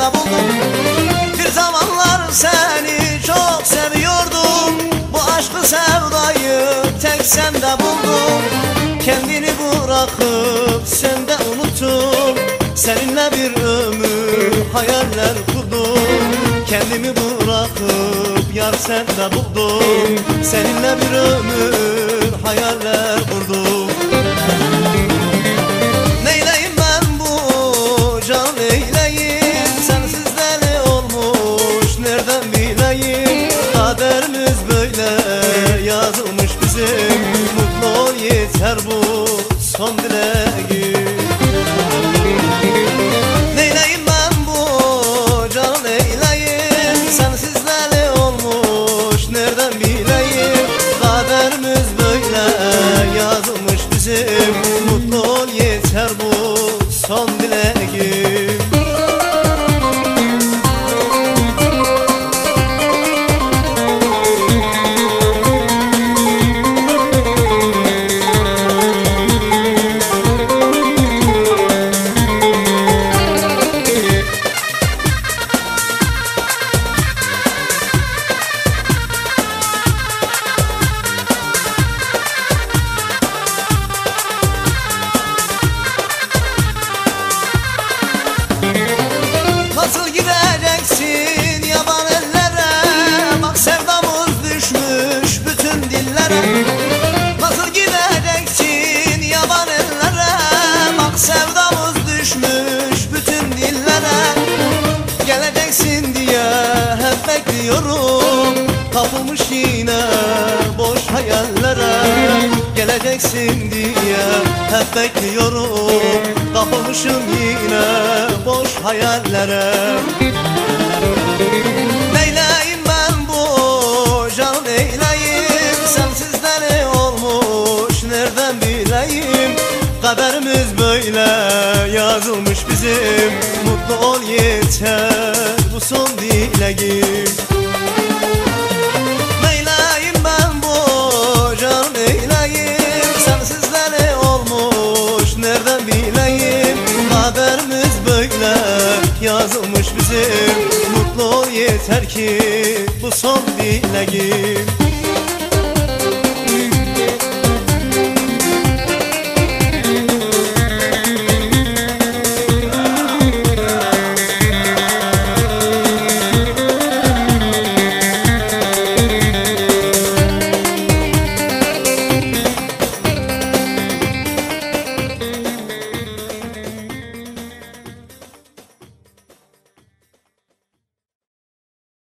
sende buldum. Bir zamanlar seni çok seviyordum. Bu aşkı sevdayı tek sende buldum. Kendini bırakıp sende unuttum. Seninle bir ömür hayaller kurdum. Kendimi bırakıp yar sende buldum. Seninle bir ömür hayaller Mutlu yeter bu son dileğim. Neyleyim ben bu can eyleyim Sensiz deli olmuş nereden bileyim? Kaderimiz böyle yazılmış bizim. Mutlu yeter bu son dileğim Geleceksin diye hep bekliyorum. Kapılmış yine boş hayallere. Geleceksin diye hep bekliyorum. Kapılmışım yine boş hayallere. Neyleyim ben bu can neyleyim? Sensiz deli olmuş nereden bileyim? Kaderimiz böyle yazılmış bizim. Mutlu ol yeter son dileğim. Neyleyim ben bu can neyleyim? Sensiz deli olmuş nereden bileyim? Kaderimiz böyle yazılmış bizim. Mutlu ol yeter ki bu son dileğim